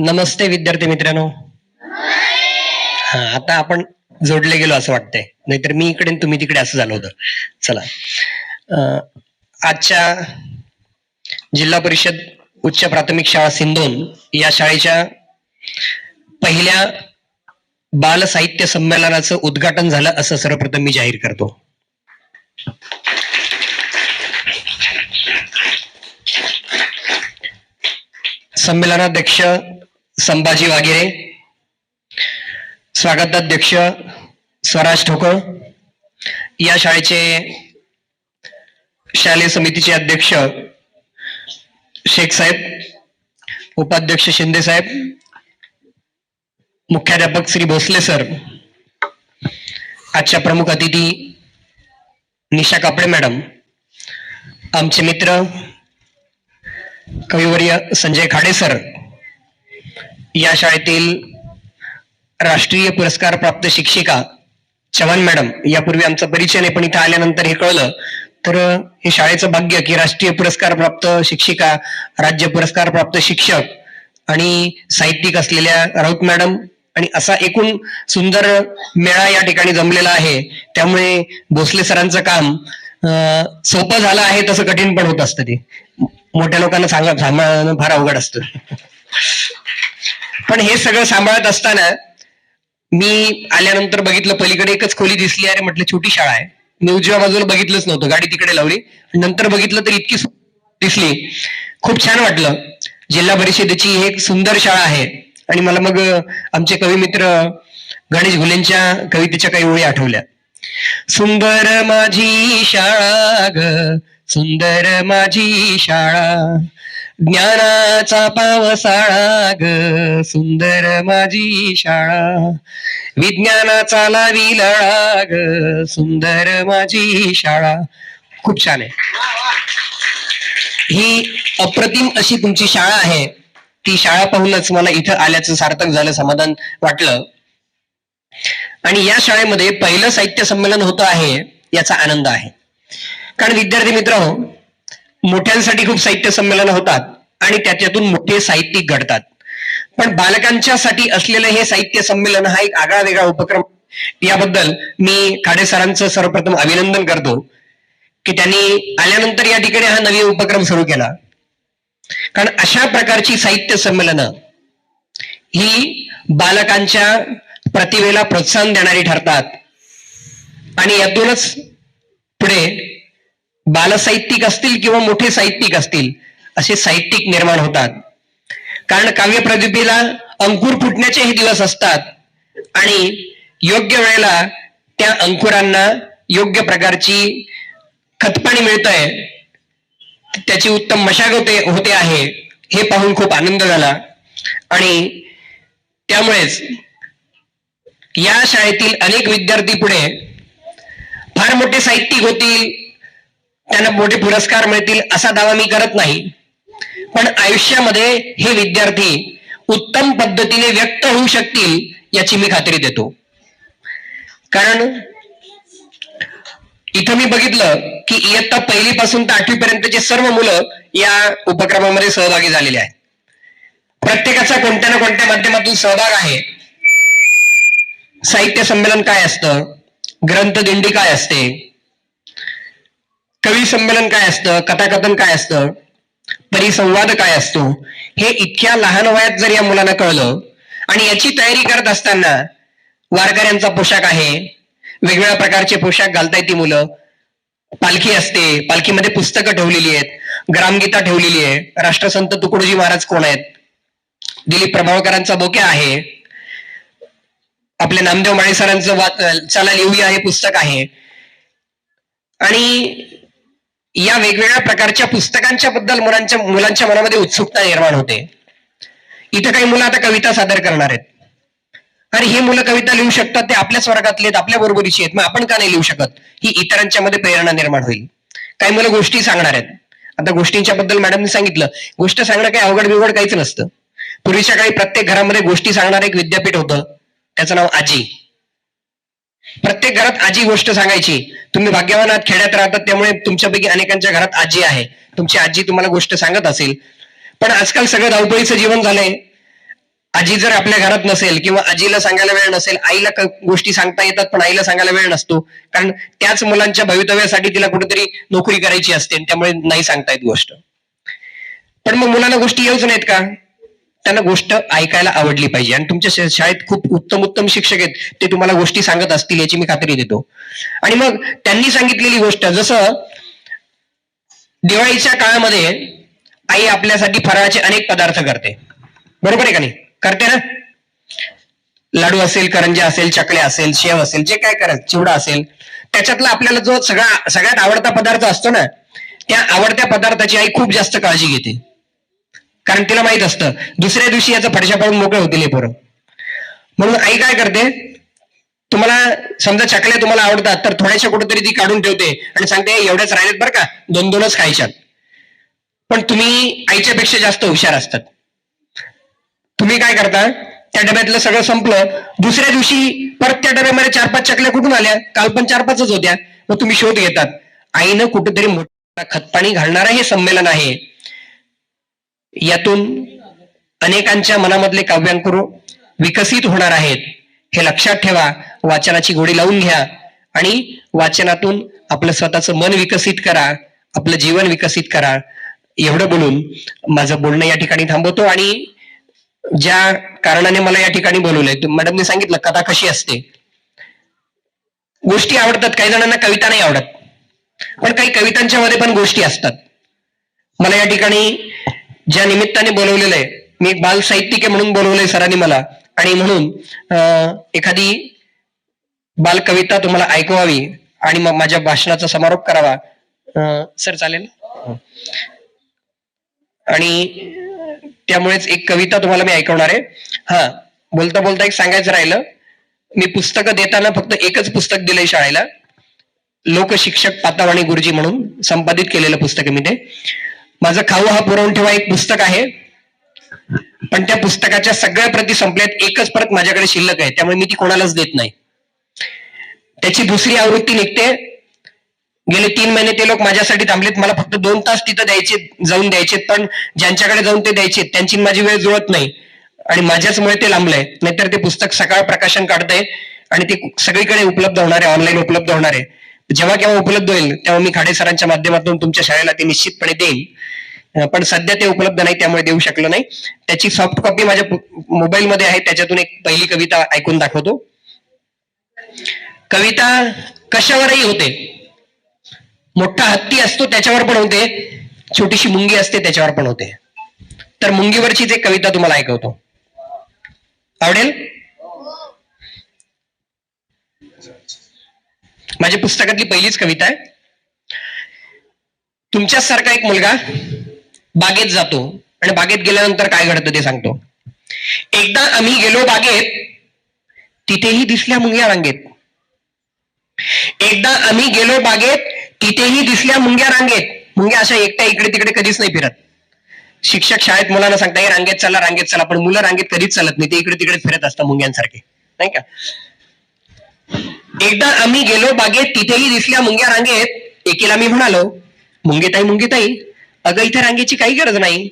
नमस्ते विद्यार्थी मित्रांनो. हा आता आपण जोडले गेलो असं वाटतंय. नाहीतर मी इकडे तुम्ही तिकडे असं झालं होतं. चला. अं, आजच्या जिल्हा परिषद उच्च प्राथमिक शाळा सिंधोन या शाळेच्या पहिल्या बाल साहित्य संमेलनाचं उद्घाटन झालं असं सर्वप्रथम मी जाहीर करतो. संमेलनाध्यक्ष संभाजी वागिरे स्वागताध्यक्ष स्वराज ठोकळ या शाळेचे शालेय समितीचे अध्यक्ष शेख साहेब उपाध्यक्ष शिंदे साहेब मुख्याध्यापक श्री भोसले सर आजच्या प्रमुख अतिथी निशा कापडे मॅडम आमचे मित्र कविवर्य संजय खाडे सर या शाळेतील राष्ट्रीय पुरस्कार प्राप्त शिक्षिका चव्हाण मॅडम यापूर्वी आमचा परिचय नाही पण इथं आल्यानंतर हे कळलं. तर हे शाळेचं भाग्य की राष्ट्रीय पुरस्कार प्राप्त शिक्षिका राज्य पुरस्कार प्राप्त शिक्षक आणि साहित्यिक असलेल्या राऊत मॅडम आणि असा एकूण सुंदर मेळा या ठिकाणी जमलेला आहे. त्यामुळे भोसले सरांचं काम सोपं झालं आहे तसं कठीण पण होत असतं ते. मोठ्या लोकांना सांगा सांभाळणं फार अवघड असतं. पण हे सगळं सांभाळत असताना मी आल्यानंतर बघितलं पलीकडे एकच खोली दिसली अरे म्हटलं छोटी शाळा आहे. मी उजव्या बाजूला बघितलंच नव्हतं गाडी तिकडे लावली. नंतर बघितलं तर इतकी दिसली. खूप छान वाटलं. जिल्हा परिषदेची ही एक सुंदर शाळा आहे. आणि मला मग आमचे कवी मित्र गणेश घुलेंच्या कवितेच्या काही ओळी आठवल्या. सुंदर माझी शाळा ग सुंदर माझी शाळा ज्ञानाचा पावसाळा ग सुंदर माझी शाळा. विज्ञानाचा लावी लळा ग सुंदर माझी शाळा. खूप छान आहे. ही अप्रतिम अशी तुमची शाळा आहे. ती शाळा पाहूनच मला इथं आल्याचं सार्थक झालं समाधान वाटलं. आणि या शाळेमध्ये पहिलं साहित्य संमेलन होतं आहे याचा आनंद आहे. कारण विद्यार्थी मित्र मोठ्यांसाठी खूप साहित्य संमेलन होतात आणि त्याच्यातून मोठे साहित्यिक घडतात. पण बालकांच्यासाठी असलेलं हे साहित्य संमेलन हा एक आगळा वेगळा उपक्रम याबद्दल मी खाडे सरांचं सर्वप्रथम अभिनंदन करतो की त्यांनी आल्यानंतर या ठिकाणी हा नवीन उपक्रम सुरू केला. कारण अशा प्रकारची साहित्य संमेलनं ही बालकांच्या प्रतिभेला प्रोत्साहन देणारी ठरतात. आणि यातूनच पुढे बालसाहित्यिक असतील किंवा मोठे साहित्यिक असतील असे साहित्यिक निर्माण होतात. कारण काव्य प्रदीपीला अंकुर फुटण्याचे हे दिवस असतात आणि योग्य वेळेला त्या अंकुरांना योग्य प्रकारची खतपाणी मिळतंय त्याची उत्तम मशागत होते होते आहे हे पाहून खूप आनंद झाला. आणि त्यामुळेच या शाळेतील अनेक विद्यार्थी पुढे फार मोठे साहित्यिक होतील त्यांना मोठे पुरस्कार मिळतील असा दावा मी करत नाही. पण आयुष्यामध्ये हे विद्यार्थी उत्तम पद्धतीने व्यक्त होऊ शकतील याची मी खात्री देतो. कारण इथं मी बघितलं की इयत्ता पहिली पासून तर आठवीपर्यंतचे सर्व मुलं या उपक्रमामध्ये सहभागी झालेले आहेत. प्रत्येकाचा कोणत्या ना कोणत्या माध्यमातून सहभाग आहे. साहित्य संमेलन काय असतं? ग्रंथ दिंडी काय असते? कवी संमेलन काय असतं कथाकथन काय असतं परिसंवाद काय असतो हे इतक्या लहान वयात जर या मुलांना कळलं आणि याची तयारी करत असताना वारकऱ्यांचा पोशाख आहे वेगवेगळ्या प्रकारचे पोशाख घालतायत ती मुलं. पालखी असते पालखीमध्ये पुस्तकं ठेवलेली आहेत ग्रामगीता ठेवलेली आहे राष्ट्रसंत तुकडोजी महाराज कोण आहेत? दिलीप प्रभावकरांचा बोक्या आहे. आपल्या नामदेव माळेसरांचं वा चला लिहूया हे पुस्तक आहे. आणि या वेगवेगळ्या प्रकारच्या पुस्तकांच्या बद्दल मुलांच्या मुलांच्या मनामध्ये उत्सुकता निर्माण होते. इथं काही मुलं आता कविता सादर करणार आहेत. अरे ही मुलं कविता लिहू शकतात ते आपल्याच वर्गातले आहेत आपल्या बरोबरीची आहेत मग आपण का नाही लिहू शकत? ही इतरांच्या मध्ये प्रेरणा निर्माण होईल. काही मुलं गोष्टी सांगणार आहेत. आता गोष्टींच्या बद्दल मॅडमने सांगितलं गोष्ट सांगणं काही अवघड बिवघड काहीच नसतं. पूर्वीच्या काळी प्रत्येक घरामध्ये गोष्टी सांगणार एक विद्यापीठ होतं. त्याचं नाव आजी. प्रत्येक घरात आजी गोष्ट सांगायची. तुम्ही भाग्यवान आहात खेड्यात राहतात त्यामुळे तुमच्यापैकी अनेकांच्या घरात आजी आहे. तुमची आजी तुम्हाला गोष्ट सांगत असेल. पण आजकाल सगळं धावपळीचं जीवन झालंय. आजी जर आपल्या घरात नसेल किंवा आजीला सांगायला वेळ नसेल आईला गोष्टी सांगता येतात पण आईला सांगायला वेळ नसतो. कारण त्याच मुलांच्या भवितव्यासाठी तिला कुठेतरी नोकरी करायची असते त्यामुळे नाही सांगता येत गोष्ट. पण मग मुलांना गोष्टी येऊच नाहीत का? त्यांना गोष्ट ऐकायला आवडली पाहिजे. आणि तुमच्या शाळेत खूप उत्तम उत्तम शिक्षक आहेत ते तुम्हाला गोष्टी सांगत असतील याची मी खात्री देतो. आणि मग त्यांनी सांगितलेली गोष्ट जसं दिवाळीच्या काळामध्ये आई आपल्यासाठी फराळाचे अनेक पदार्थ करते. बरोबर आहे का नाही? करते ना? लाडू असेल करंजा असेल चकल्या असेल शेव असेल जे काय करत चिवडा असेल त्याच्यातला आपल्याला जो सगळा सगळ्यात आवडता पदार्थ असतो ना त्या आवडत्या पदार्थाची आई खूप जास्त काळजी घेते. कारण तिला माहीत असतं. दुसऱ्या दिवशी याचा फडशा पाडून मोकळे होतील हे पोरं. म्हणून आई काय करते? तुम्हाला समजा चकल्या तुम्हाला आवडतात तर थोड्याशा कुठेतरी ती काढून ठेवते आणि सांगते एवढ्याच राहिलेत बरं का दोन दोनच खायच्यात. पण तुम्ही आईच्या पेक्षा जास्त हुशार असतात. तुम्ही काय करता? त्या डब्यातलं सगळं संपलं. दुसऱ्या दिवशी परत त्या डब्यामध्ये चार पाच चकल्या कुठून आल्या? काल पण चार पाचच होत्या. मग तुम्ही शोध घेतात. आईनं कुठेतरी मोठा खतपाणी घालणारं हे संमेलन आहे. यातून अनेकांच्या मनामधले काव्यांकुर विकसित होणार आहेत. हे लक्षात ठेवा वाचनाची गोडी लावून घ्या आणि वाचनातून आपलं स्वतःचं मन विकसित करा आपलं जीवन विकसित करा. एवढं बोलून माझं बोलणं या ठिकाणी थांबवतो आणि ज्या कारणाने मला या ठिकाणी बोलवलंय मॅडमने सांगितलं कथा कशी असते? गोष्टी आवडतात काही जणांना कविता नाही आवडत. पण काही कवितांच्या मध्ये पण गोष्टी असतात. मला या ठिकाणी ज्या निमित्ताने बोलवलेलं आहे मी एक बाल साहित्यिक म्हणून बोलवलंय सरांनी मला. आणि म्हणून अं, एखादी बाल कविता तुम्हाला ऐकवावी आणि मग माझ्या भाषणाचा समारोप करावा. सर चालेल? आणि त्यामुळेच एक कविता तुम्हाला मी ऐकवणार आहे. हा बोलता बोलता एक सांगायचं राहिलं. मी पुस्तकं देताना फक्त एकच पुस्तक दिलंय शाळेला. लोकशिक्षक पातावाणी गुरुजी म्हणून संपादित केलेलं पुस्तक मी ते. माझं खाऊ हा पुरवून ठेवा एक पुस्तक आहे. पण त्या पुस्तकाच्या सगळ्या प्रती संपल्यात एकच परत माझ्याकडे शिल्लक आहे. त्यामुळे मी ती कोणालाच देत नाही. त्याची दुसरी आवृत्ती निघते. गेले तीन महिने ते लोक माझ्यासाठी थांबलेत. मला फक्त दोन तास तिथं द्यायचे जाऊन द्यायचे. पण ज्यांच्याकडे जाऊन ते द्यायचे त्यांची माझी वेळ जुळत नाही. आणि माझ्याचमुळे ते लांबलंय. नाहीतर ते पुस्तक सकाळ प्रकाशन काढतंय. आणि ते सगळीकडे उपलब्ध होणार आहे ऑनलाईन उपलब्ध होणार. आहे जेव्हा केव्हा उपलब्ध होईल तेव्हा मी खाडे सरांच्या माध्यमातून तुमच्या शाळेला ते निश्चितपणे देईन. पण सध्या ते उपलब्ध नाही त्यामुळे देऊ शकलो नाही. त्याची सॉफ्ट कॉपी माझ्या मोबाईल मध्ये आहे त्याच्यातून एक पहिली कविता ऐकून दाखवतो. कविता कशावरही होते. मोठा हत्ती असतो त्याच्यावर पण होते. छोटीशी मुंगी असते त्याच्यावर पण होते. तर मुंगीवरचीच एक कविता तुम्हाला ऐकवतो. आवडेल? माझ्या पुस्तकातली पहिलीच कविता आहे. तुमच्यासारखा एक मुलगा बागेत जातो आणि बागेत गेल्यानंतर काय घडतं ते सांगतो. एकदा आम्ही गेलो बागेत तिथेही दिसल्या मुंग्या रांगेत. एकदा आम्ही गेलो बागेत तिथेही दिसल्या मुंग्या रांगेत. मुंग्या अशा एकट्या इकडे तिकडे कधीच नाही फिरत. शिक्षक शाळेत मुलांना सांगता "हे रांगेत चला रांगेत चला. पण मुलं रांगेत कधीच चालत नाही ते इकडे तिकडे फिरत असतात मुंग्यांसारखे. नाही का? एकदा आम्ही गेलो बागेत तिथेही दिसल्या मुंग्या रांगेत एकीला मी म्हणालो मुंगेताई मुंगेताई अगं इथे रांगेची काही गरज नाही.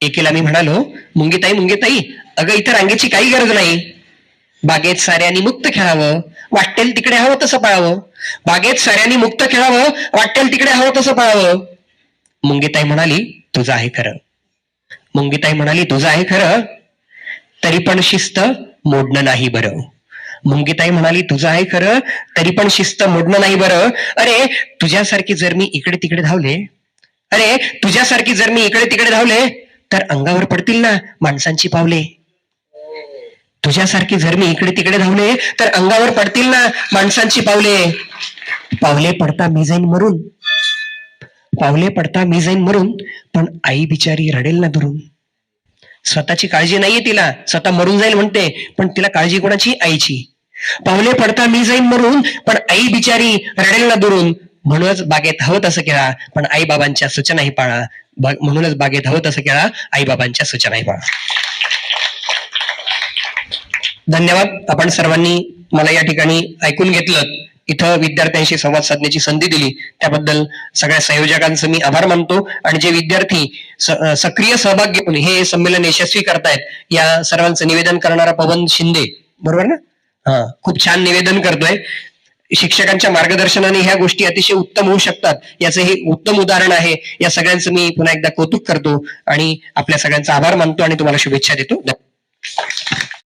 एकीला मी म्हणालो मुंगेताई मुंगेताई अगं इथे रांगेची काही गरज नाही. बागेत साऱ्यांनी मुक्त खेळावं वाटेल तिकडे हवं तसं पळावं. बागेत साऱ्यांनी मुक्त खेळावं वाटेल तिकडे हवं तसं पळावं. मुंगीताई म्हणाली तुझं आहे खरं. मुंगीताई म्हणाली तुझं आहे खरं. तरी पण शिस्त मोडणं नाही बरं. मुंगीताई म्हणाली तुझं आहे खरं तरी पण शिस्त मोडणं नाही बरं. अरे तुझ्यासारखी जर मी इकडे तिकडे धावले अरे तुझ्यासारखी जर मी इकडे तिकडे धावले तर अंगावर पडतील ना माणसांची पावले. तुझ्यासारखी जर मी इकडे तिकडे धावले तर अंगावर पडतील ना माणसांची पावले. पावले पडता मी जाईन मरून. पावले पडता मी जाईन मरून पण आई बिचारी रडेल ना धरून स्वतःची काळजी नाहीये तिला स्वतः मरून जाईल म्हणते पण तिला काळजी कोणाची? आईची. पावले पडता मी जाईन मरून पण आई बिचारी रडेल ना दुरून. म्हणूनच बागेत हवं तसं केळा पण आई बाबांच्या सूचनाही पाळा. म्हणूनच बागेत हवं तसं केळा आई बाबांच्या सूचनाही पाळा. धन्यवाद. आपण सर्वांनी मला या ठिकाणी ऐकून घेतलं. इथं विद्यार्थ्यांशी संवाद साधण्याची संधी दिली. त्याबद्दल सगळ्या संयोजकांचं मी आभार मानतो. आणि जे विद्यार्थी सक्रिय सहभाग घेऊन हे संमेलन यशस्वी करतायत या सर्वांचं निवेदन करणारा पवन शिंदे. बरोबर ना? खूप छान निवेदन करतोय. शिक्षकांच्या मार्गदर्शनाने ह्या गोष्टी अतिशय उत्तम होऊ शकतात. याचं हे उत्तम उदाहरण आहे. या सगळ्यांचं मी पुन्हा एकदा कौतुक करतो आणि आपल्या सगळ्यांचा आभार मानतो आणि तुम्हाला शुभेच्छा देतो.